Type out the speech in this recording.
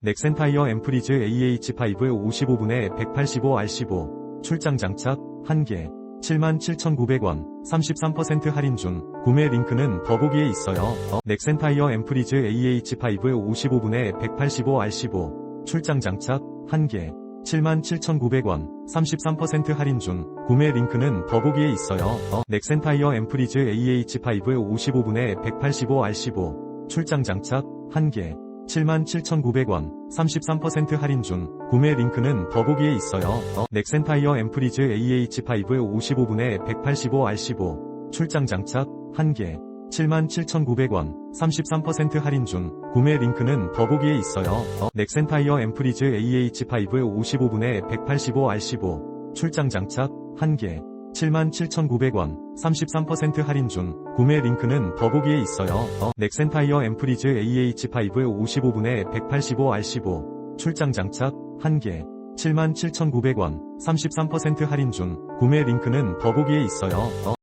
넥센 타이어 앰프리즈 AH5 55분에 185R15 출장 장착 1개 77,900원 33% 할인 중 구매 링크는 더보기에 있어요. 어, 넥센 타이어 앰프리즈 AH5 55분에 185R15 출장 장착 1개 77,900원 33% 할인 중 구매 링크는 더보기에 있어요. 어, 넥센 타이어 앰프리즈 AH5 55분에 185R15 출장 장착 1개 77,900원 33% 할인 중 구매 링크는 더보기에 있어요. 어, 넥센타이어 앰프리즈 AH5 55분에 185R15 출장 장착 1개 77,900원 33% 할인 중 구매 링크는 더보기에 있어요. 어, 넥센타이어 앰프리즈 AH5 55분에 185R15 출장 장착 1개 77,900원 33% 할인 중 구매 링크는 더보기에 있어요. 어, 넥센타이어 앰프리즈 AH5 55분에 185R15 출장 장착 1개 77,900원 33% 할인 중 구매 링크는 더보기에 있어요. 어,